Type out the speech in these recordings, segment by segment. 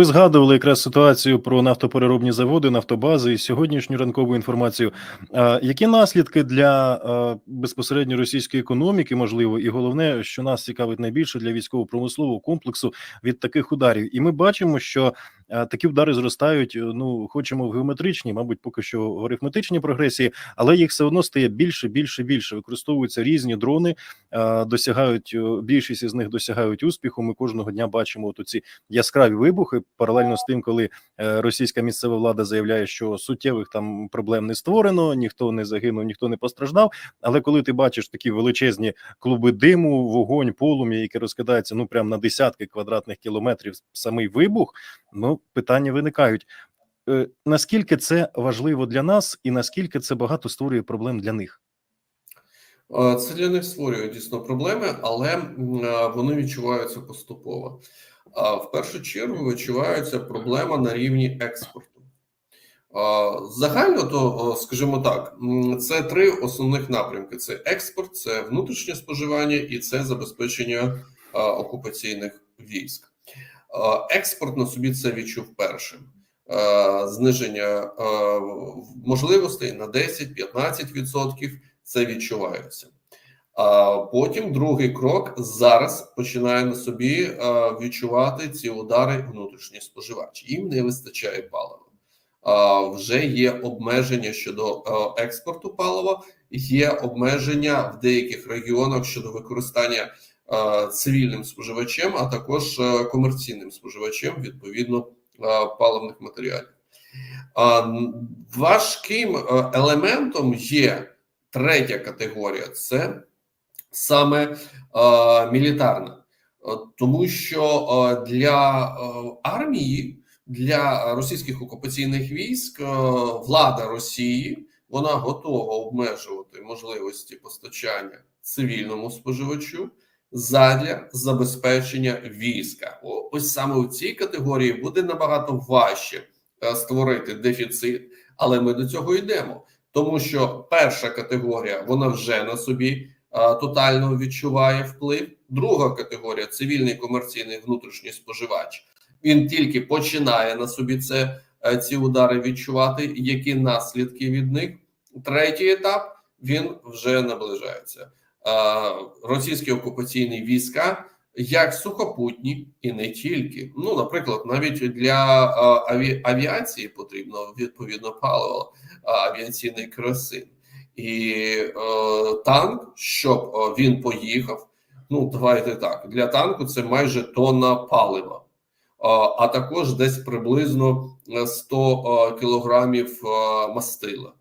Ви згадували якраз ситуацію про нафтопереробні заводи, нафтобази і сьогоднішню ранкову інформацію. Які наслідки для безпосередньо російської економіки, можливо, і головне, що нас цікавить найбільше для військово-промислового комплексу від таких ударів? І ми бачимо, що такі удари зростають. Ну, хочемо в геометричній, мабуть, поки що в арифметичній прогресії, але їх все одно стає більше, більше, більше. Використовуються різні дрони, досягають більшість із них досягають успіху. Ми кожного дня бачимо от ці яскраві вибухи паралельно з тим, коли е, російська місцева влада заявляє, що суттєвих там проблем не створено, ніхто не загинув, ніхто не постраждав. Але коли ти бачиш такі величезні клуби диму, вогонь, полум'я, яке розкидається ну прям на десятки квадратних кілометрів, самий вибух, ну питання виникають. Е, Наскільки це важливо для нас, і наскільки це багато створює проблем для них? Е, Це для них створює дійсно проблеми, але е, вони відчуваються поступово. В першу чергу відчувається проблема на рівні експорту. Загально, то, скажімо так, це три основних напрямки: це експорт, це внутрішнє споживання і це забезпечення окупаційних військ. А, Експорт на собі це відчув першим. Зниження можливостей на 10-15% це відчувається. А потім другий крок зараз починає на собі е, відчувати ці удари внутрішній споживач. Їм не вистачає палива. Вже є обмеження щодо е, експорту палива, є обмеження в деяких регіонах щодо використання е, цивільним споживачем, а також е, комерційним споживачем відповідно е, паливних матеріалів. Важким е, елементом є третя категорія це саме е, мілітарна, Е, тому що е, для е, армії, для російських окупаційних військ, е, влада Росії вона готова обмежувати можливості постачання цивільному споживачу задля забезпечення війська. Ось саме в цій категорії буде набагато важче е, створити дефіцит, але ми до цього йдемо. Тому що перша категорія вона вже на собі тотально відчуває вплив. Друга категорія цивільний комерційний внутрішній споживач. Він тільки починає на собі це е, ці удари відчувати. Які наслідки від них? Третій етап він вже наближається. Російські окупаційні війська, як сухопутні, і не тільки. Ну, наприклад, навіть для аві, авіації потрібно відповідно паливо, авіаційний керосин. І е, танк, щоб е, він поїхав. Ну, давайте так. Для танку це майже тонна палива, а, також десь приблизно е, 100 е, кілограмів е, мастила.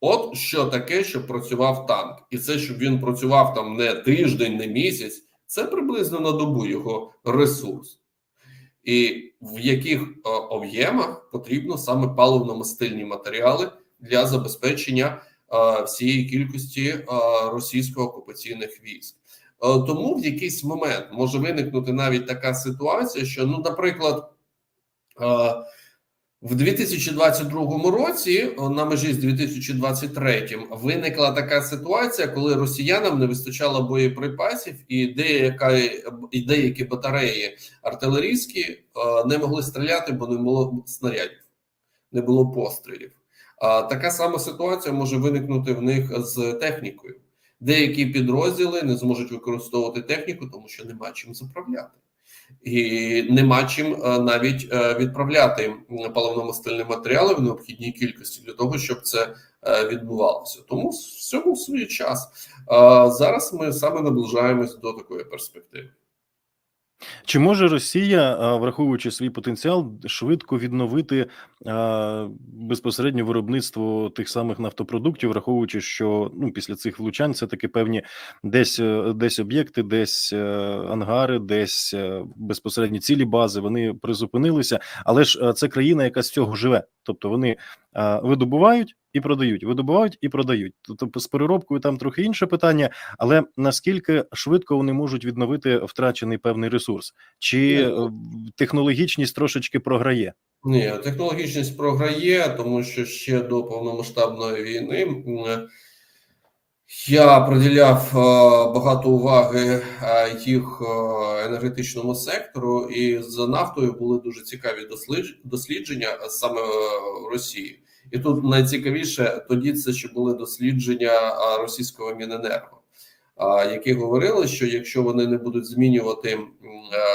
От що таке, щоб працював танк, і це щоб він працював там не тиждень, не місяць, це приблизно на добу його ресурс. І в яких е, об'ємах потрібно саме паливно-мастильні матеріали для забезпечення е, всієї кількості е, російсько-окупаційних військ. Е, Тому в якийсь момент може виникнути навіть така ситуація, що, ну, наприклад, в 2022 році, на межі з 2023, виникла така ситуація, коли росіянам не вистачало боєприпасів, і деяка і деякі батареї артилерійські не могли стріляти, бо не було снарядів, не було пострілів. А така сама ситуація може виникнути в них з технікою. Деякі підрозділи не зможуть використовувати техніку, тому що нема чим заправляти, і нема чим е, навіть е, відправляти паливно-мастильні матеріали в необхідній кількості для того, щоб це е, відбувалося. Тому всьому свій час. Зараз ми саме наближаємось до такої перспективи. Чи може Росія, враховуючи свій потенціал, швидко відновити безпосередньо виробництво тих самих нафтопродуктів, враховуючи, що ну після цих влучань це таки певні десь е, десь об'єкти, десь е, ангари, десь е, безпосередні цілі бази вони призупинилися, але ж е, це країна, яка з цього живе, тобто вони видобувають і продають, видобувають і продають. Тобто з переробкою там трохи інше питання, але наскільки швидко вони можуть відновити втрачений певний ресурс, чи е, технологічність трошечки програє? Ні, технологічність програє, тому що ще до повномасштабної війни Я приділяв е, багато уваги е, їх е, енергетичному сектору, і з нафтою були дуже цікаві дослідж- дослідження е, саме е, в Росії. І тут найцікавіше тоді це ще були дослідження російського Міненерго, які говорили, що якщо вони не будуть змінювати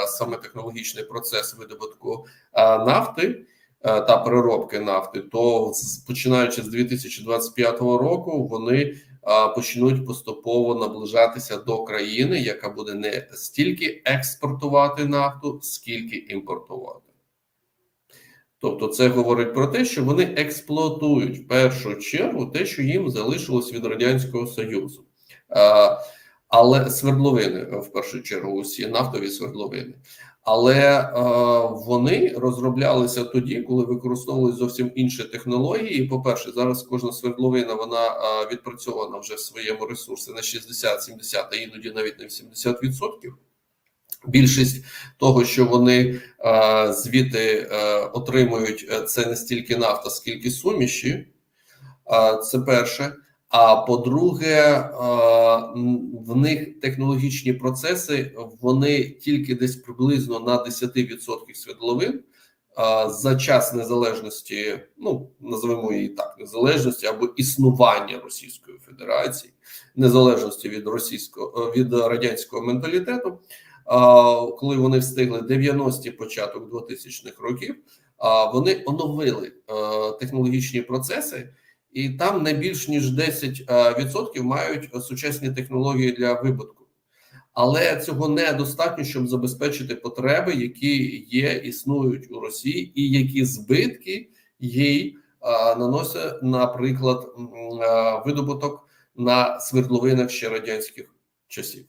саме технологічний процес видобутку нафти та переробки нафти, то починаючи з 2025 року вони почнуть поступово наближатися до країни, яка буде не стільки експортувати нафту, скільки імпортувати. Тобто, це говорить про те, що вони експлуатують в першу чергу те, що їм залишилось від радянського союзу, але свердловини в першу чергу, усі нафтові свердловини. Але е, вони розроблялися тоді, коли використовували зовсім інші технології. І, по-перше, зараз кожна свердловина вона е, відпрацьована вже в своєму ресурсі на 60, 70, а іноді навіть на 80%. Більшість того, що вони е, звідти е, отримують, е, це не стільки нафта, скільки суміші. Е, це перше. А по-друге, в них технологічні процеси вони тільки десь приблизно на 10% свердловин е, за час незалежності, ну називаємо її так, незалежності або існування Російської Федерації, незалежності від російського від радянського менталітету. Коли вони встигли 90-ті початок 2000-х років, вони оновили технологічні процеси, і там не більш ніж 10% мають сучасні технології для вибутку. Але цього недостатньо, щоб забезпечити потреби, які є, існують у Росії, і які збитки їй а, наносить, наприклад, видобуток на свердловинах ще радянських часів.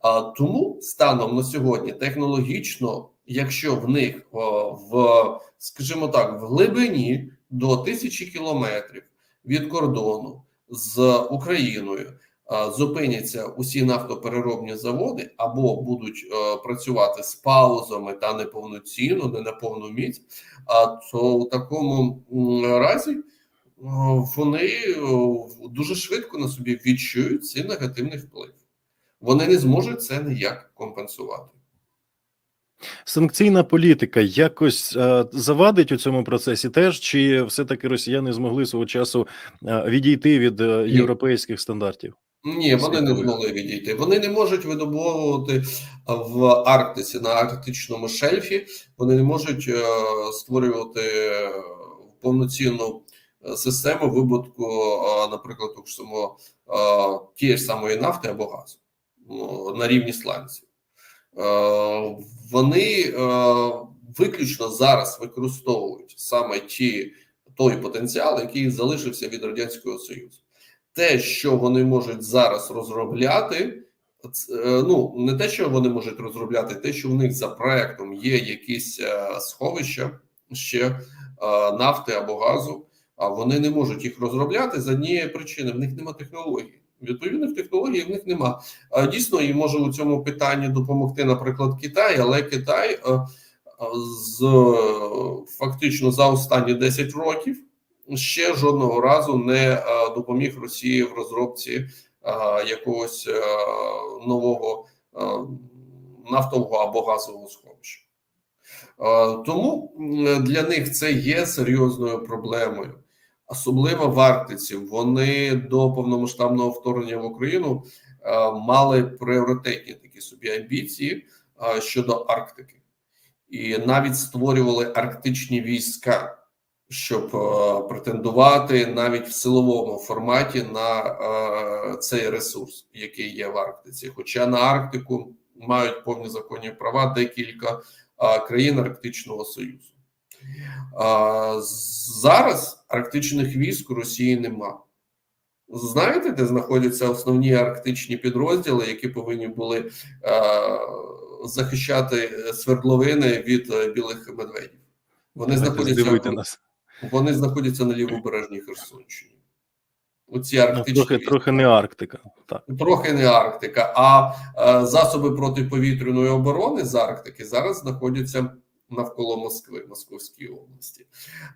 А тому станом на сьогодні технологічно, якщо в них в, скажімо так, в глибині до тисячі кілометрів від кордону з Україною зупиняться усі нафтопереробні заводи або будуть працювати з паузами та неповноцінно, не на повну міць, а то у такому разі вони дуже швидко на собі відчують цей негативний вплив. Вони не зможуть це ніяк компенсувати. Санкційна політика якось е, завадить у цьому процесі теж, чи все-таки росіяни змогли свого часу е, відійти від е, європейських стандартів? Ні, вони не змогли відійти. Вони не можуть видобувати в Арктиці на арктичному шельфі. Вони не можуть створювати повноцінну систему вибутку, наприклад, ж самого, тієї ж самої нафти або газу на рівні сланців. Е, Вони е, виключно зараз використовують саме ті той потенціал, який залишився від радянського союзу те, що вони можуть зараз розробляти, е, ну не те, що вони можуть розробляти, те, що в них за проектом є якісь сховища ще нафти або газу, а вони не можуть їх розробляти з однієї причини: в них нема технологій. Відповідних технологій в них нема. Дійсно, і може у цьому питанні допомогти, наприклад, Китай, але Китай е, з фактично за останні 10 років ще жодного разу не е, допоміг Росії в розробці е, якогось нового нафтового або газового сховища. Тому для них це є серйозною проблемою, особливо в Арктиці. Вони до повномасштабного вторгнення в Україну е, мали пріоритетні такі собі амбіції е, щодо Арктики, і навіть створювали арктичні війська щоб е, претендувати навіть в силовому форматі на цей ресурс, який є в Арктиці. Хоча на Арктику мають повні законні права декілька країн Арктичного Союзу. Зараз арктичних військ у Росії нема. Знаєте, де знаходяться основні арктичні підрозділи, які повинні були е, захищати свердловини від е, білих медведів? Вони знаходяться нас. вони знаходяться на лівобережній Херсонщині. Оці Ну, арктичні трохи, трохи не Арктика. Так. трохи не Арктика, а е, засоби протиповітряної оборони з Арктики зараз знаходяться навколо Москви, Московській області.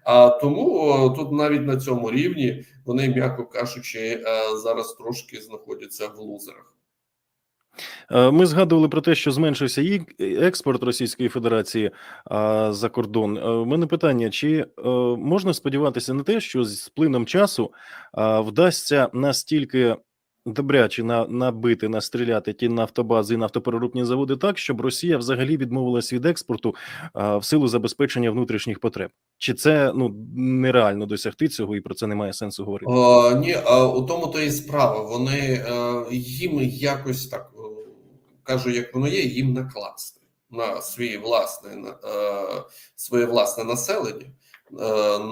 А тому тут навіть на цьому рівні вони, м'яко кажучи, е, зараз трошки знаходяться в лузерах. Е, Ми згадували про те, що зменшився і експорт Російської Федерації а, за кордон. Е, У мене питання: чи е, можна сподіватися на те, що з плином часу вдасться настільки добряче на, набити, настріляти ті нафтобази і нафтопереробні заводи так, щоб Росія взагалі відмовилась від експорту а, в силу забезпечення внутрішніх потреб? Чи це ну нереально досягти цього, і про це немає сенсу говорити? О, ні, а у тому то і справа. Вони е, їм якось так е, кажу, як воно є, їм накласти на свій власне на, е, своє власне населення,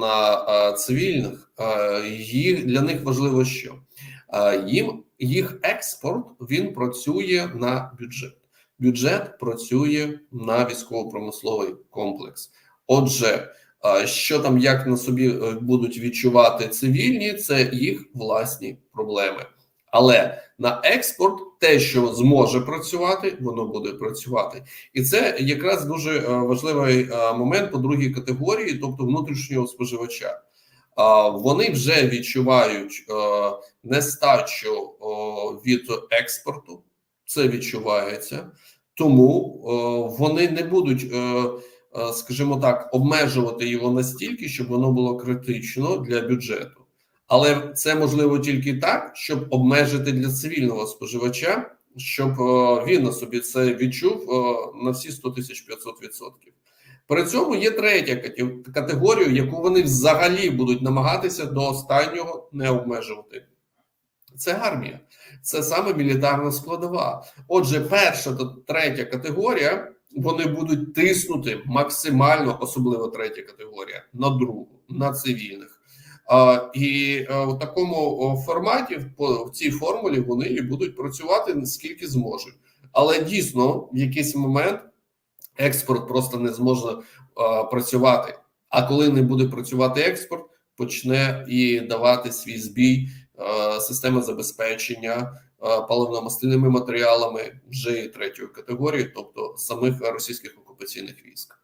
на цивільних. Їх для них важливо, що їм їх експорт він працює на бюджет. Бюджет працює на військово-промисловий комплекс. Отже. Що там як на собі е, будуть відчувати цивільні, це їх власні проблеми. Але на експорт те, що зможе працювати, воно буде працювати, і це якраз дуже е, важливий е, момент по другій категорії, тобто внутрішнього споживача. Вони вже відчувають е, нестачу від експорту, це відчувається, тому е, вони не будуть. е, скажімо так, обмежувати його настільки, щоб воно було критично для бюджету. Але це можливо тільки так, щоб обмежити для цивільного споживача, щоб е, він на собі це відчув е, на всі 100 тисяч 500 відсотків. При цьому є третя кате- категорія, яку вони взагалі будуть намагатися до останнього не обмежувати. Це армія, це саме мілітарна складова. Отже, перша та третя категорія вони будуть тиснути максимально, особливо третя категорія, на другу, на цивільних. І в такому форматі, в, цій формулі, вони і будуть працювати наскільки зможуть. Але дійсно, в якийсь момент експорт просто не зможе працювати. А коли не буде працювати експорт, почне і давати свій збій е, система забезпечення е, паливно-мастильними матеріалами вже третьої категорії, тобто самих російських окупаційних військ.